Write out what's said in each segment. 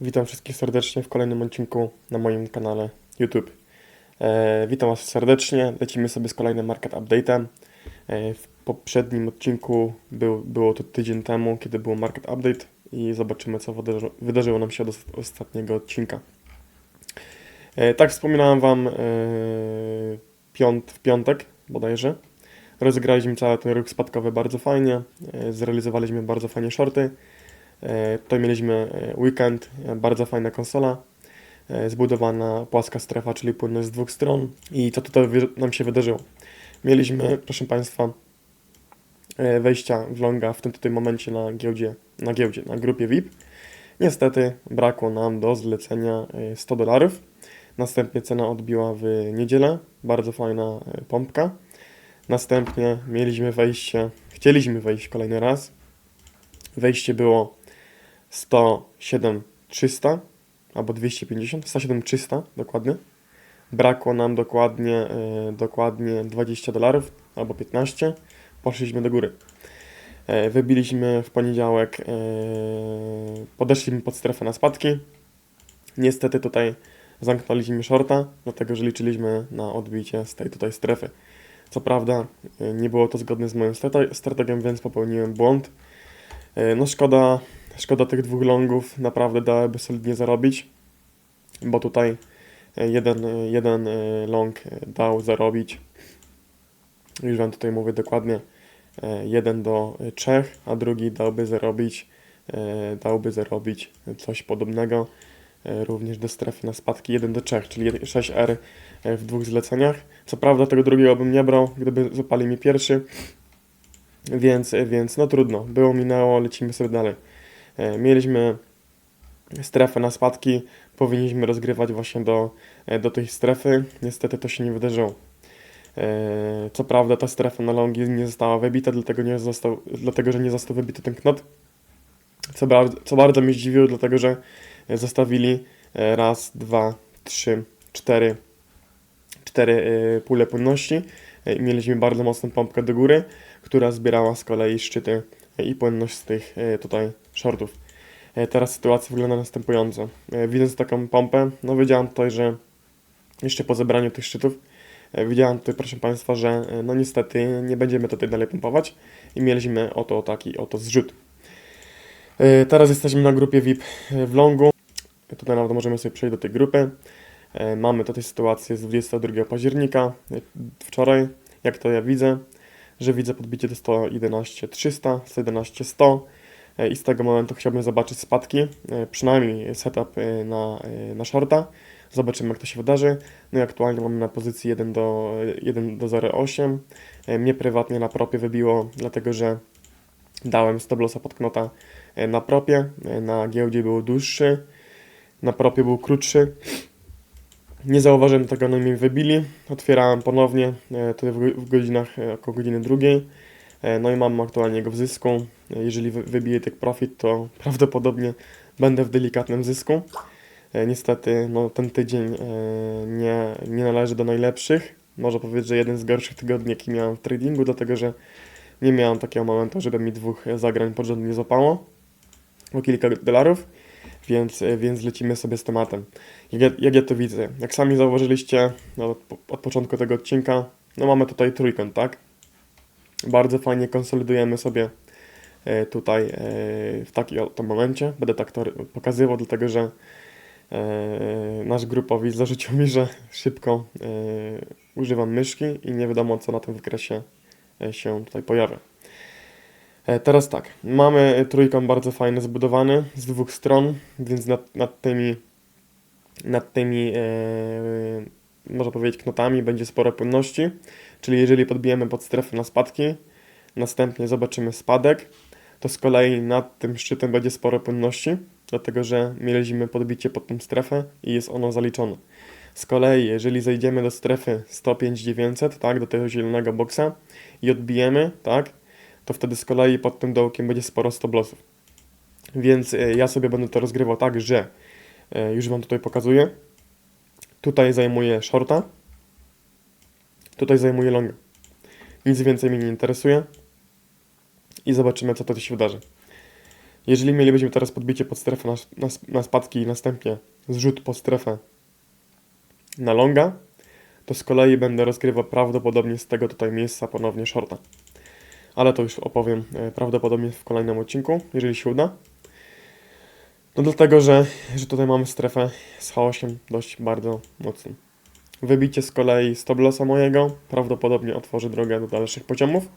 Witam wszystkich serdecznie w kolejnym odcinku na moim kanale YouTube. E, witam Was serdecznie. Lecimy sobie z kolejnym market update'em. E, w poprzednim odcinku był, było to tydzień temu, kiedy był market update i zobaczymy, co wydarzy, wydarzyło nam się od os- ostatniego odcinka. E, tak wspominałem Wam e, piąt, w piątek bodajże. Rozegraliśmy cały ten ruch spadkowy bardzo fajnie. E, zrealizowaliśmy bardzo fajnie shorty. E, Tutaj mieliśmy e, weekend, e, bardzo fajna konsola, zbudowana płaska strefa, czyli płynność z dwóch stron. I co tutaj nam się wydarzyło? Mieliśmy, proszę Państwa, wejścia w longa w tym tutaj momencie na giełdzie, na giełdzie, na grupie VIP. Niestety brakło nam do zlecenia e, 100 dolarów. Następnie cena odbiła w niedzielę, bardzo fajna pompka. Następnie mieliśmy wejście, chcieliśmy wejść kolejny raz. Wejście było 107 300 albo 250, 107 300 dokładnie. Brakło nam dokładnie, e, dokładnie 20 dolarów albo 15. Poszliśmy do góry. E, wybiliśmy w poniedziałek, e, podeszliśmy pod strefę na spadki. Niestety tutaj zamknęliśmy shorta, dlatego że liczyliśmy na odbicie z tej tutaj strefy. Co prawda nie było to zgodne z moją strate- strategią, więc popełniłem błąd. No szkoda, szkoda tych dwóch longów, naprawdę dałyby solidnie zarobić, bo tutaj e, jeden, e, jeden e, long dał zarobić, już Wam tutaj mówię dokładnie, jeden do trzech, a drugi dałby zarobić, dałby zarobić coś podobnego, również do strefy na spadki 1 do 3, czyli 6R e, w dwóch zleceniach. Co prawda tego drugiego bym nie brał, gdyby zapalił mi pierwszy, więc, więc no trudno, było, minęło, lecimy sobie dalej. E, Mieliśmy strefę na spadki, powinniśmy rozgrywać właśnie do, e, do tej strefy. Niestety to się nie wydarzyło. E, Co prawda ta strefa na longi nie została wybita, dlatego, nie został, dlatego że nie został wybity ten knot. Co, bardzo, co bardzo mnie zdziwiło, dlatego że zostawili raz, dwa, trzy, cztery, cztery pule płynności mieliśmy bardzo mocną pompkę do góry, która zbierała z kolei szczyty i płynność z tych tutaj shortów. E, Teraz sytuacja wygląda następująco. E, Widząc taką pompę, no wiedziałem tutaj, że jeszcze po zebraniu tych szczytów, e, widziałem tutaj, proszę Państwa, że no niestety nie będziemy tutaj dalej pompować i mieliśmy oto taki oto zrzut. Teraz jesteśmy na grupie VIP w Longu. Tutaj nawet możemy sobie przejść do tej grupy. Mamy tutaj sytuację z 22 października, wczoraj, jak to ja widzę, że widzę podbicie do 111 300, 111 100 e, i z tego momentu chciałbym zobaczyć spadki, e, przynajmniej setup e, na, e, na shorta. Zobaczymy jak to się wydarzy. No i aktualnie mamy na pozycji 1 do, 1 do 0,8. E, Mnie prywatnie na propie wybiło, dlatego że dałem stop lossa pod knota e, na propie, e, na giełdzie był dłuższy, na propie był krótszy. Nie zauważyłem tego, no i mnie wybili. Otwierałem ponownie, e, tutaj w, go- w godzinach e, około godziny drugiej. E, No i mam aktualnie go w zysku. E, Jeżeli wy- wybiję tych profit, to prawdopodobnie będę w delikatnym zysku. E, Niestety, no, ten tydzień nie, nie należy do najlepszych. Można powiedzieć, że jeden z gorszych tygodni, jaki miałem w tradingu, dlatego że nie miałem takiego momentu, żeby mi dwóch zagrań pod rząd nie o kilka dolarów, więc, więc lecimy sobie z tematem. Jak ja, jak ja to widzę? Jak sami zauważyliście no, od, od początku tego odcinka, no mamy tutaj trójkąt, tak? Bardzo fajnie konsolidujemy sobie e, tutaj e, w takim oto momencie. Będę tak to pokazywał, dlatego że e, nasz grupowi zarzucił mi, że szybko używam myszki i nie wiadomo co na tym wykresie się tutaj pojawia. Teraz tak, mamy trójkąt bardzo fajny zbudowany z dwóch stron, więc nad, nad tymi nad tymi, można powiedzieć, knotami będzie sporo płynności. Czyli jeżeli podbijemy pod strefę na spadki, następnie zobaczymy spadek, to z kolei nad tym szczytem będzie sporo płynności, dlatego że mieliśmy podbicie pod tą strefę i jest ono zaliczone. Z kolei, jeżeli zejdziemy do strefy 105-900, tak, do tego zielonego boksa i odbijemy, tak, to wtedy z kolei pod tym dołkiem będzie sporo stop lossów. Więc e, ja sobie będę to rozgrywał tak, że E, Już Wam tutaj pokazuję. Tutaj zajmuję shorta. Tutaj zajmuję longa. Nic więcej mnie nie interesuje. I zobaczymy, co to się wydarzy. Jeżeli mielibyśmy teraz podbicie pod strefę na, na, na spadki i następnie zrzut pod strefę na longa, to z kolei będę rozgrywał prawdopodobnie z tego tutaj miejsca ponownie shorta. Ale to już opowiem e, prawdopodobnie w kolejnym odcinku, jeżeli się uda. No dlatego, że, że tutaj mamy strefę z chaosem dość bardzo mocnym. Wybicie z kolei stop lossa mojego prawdopodobnie otworzy drogę do dalszych poziomów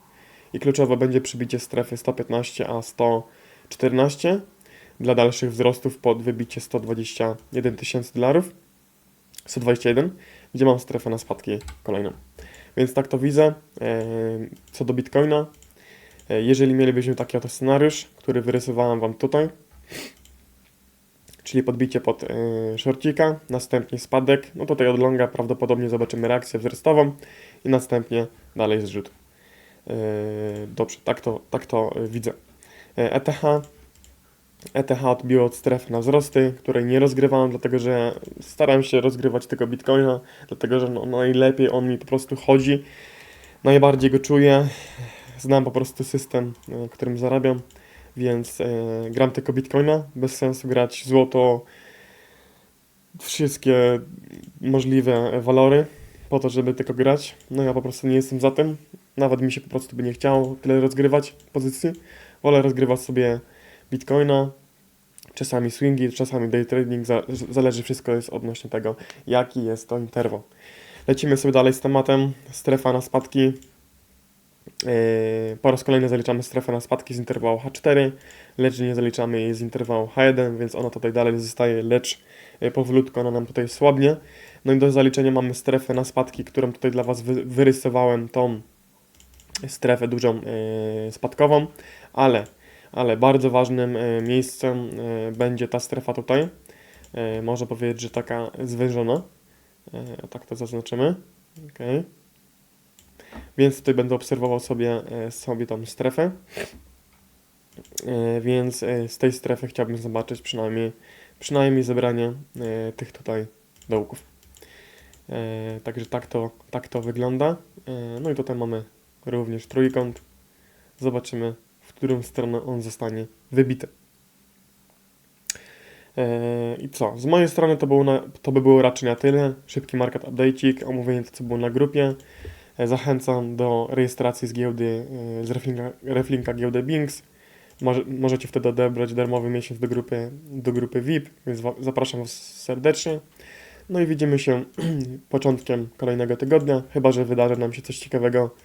i kluczowe będzie przybicie strefy 115 a 114 dla dalszych wzrostów pod wybicie 121 tysięcy dolarów 121, gdzie mam strefę na spadki kolejną. Więc tak to widzę. E, Co do Bitcoina, e, jeżeli mielibyśmy taki oto scenariusz, który wyrysowałem Wam tutaj, czyli podbicie pod e, shorcika, następnie spadek, no tutaj od longa prawdopodobnie zobaczymy reakcję wzrostową i następnie dalej zrzut. E, Dobrze, tak to, tak to widzę. E, ETH ETH odbiło od strefy na wzrosty, której nie rozgrywałem, dlatego że staram się rozgrywać tego Bitcoina, dlatego że no, najlepiej on mi po prostu chodzi, najbardziej go czuję, znam po prostu system, e, którym zarabiam, więc e, gram tylko Bitcoina, bez sensu grać złoto, wszystkie możliwe walory po to, żeby tylko grać. No ja po prostu nie jestem za tym, nawet mi się po prostu by nie chciało tyle rozgrywać pozycji, wolę rozgrywać sobie Bitcoina, czasami swingi, czasami day trading, za- zależy wszystko jest odnośnie tego, jaki jest to interwał. Lecimy sobie dalej z tematem, strefa na spadki. Yy, po raz kolejny zaliczamy strefę na spadki z interwału H4, lecz nie zaliczamy jej z interwału H1, więc ona tutaj dalej zostaje, lecz yy, powolutku ona nam tutaj słabnie. No i do zaliczenia mamy strefę na spadki, którą tutaj dla Was wy- wyrysowałem, tą strefę dużą yy, spadkową, ale ale bardzo ważnym miejscem będzie ta strefa tutaj. Można powiedzieć, że taka zwężona. Tak to zaznaczymy. Okay. Więc tutaj będę obserwował sobie, e, sobie tą strefę. E, Więc e, z tej strefy chciałbym zobaczyć przynajmniej, przynajmniej zebranie tych tutaj dołków. Także tak to, tak to wygląda. No i tutaj mamy również trójkąt. Zobaczymy, w którą stronę on zostanie wybity. I co? Z mojej strony to, było na, to by było raczej na tyle. Szybki market update'ik, omówienie to, co było na grupie. E, Zachęcam do rejestracji z giełdy, e, z reflinka, reflinka giełdy Binks. Może, możecie wtedy odebrać darmowy miesiąc do grupy, do grupy VIP, więc zapraszam Was serdecznie. No i widzimy się początkiem kolejnego tygodnia, chyba że wydarzy nam się coś ciekawego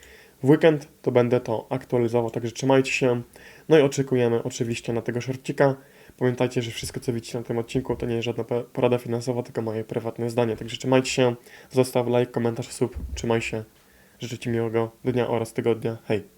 w weekend, to będę to aktualizował, także trzymajcie się. No i oczekujemy oczywiście na tego shortcika. Pamiętajcie, że wszystko co widzicie na tym odcinku to nie jest żadna porada finansowa, tylko moje prywatne zdanie. Także trzymajcie się, zostaw like, komentarz, sub, trzymaj się. Życzę Ci miłego dnia oraz tygodnia. Hej!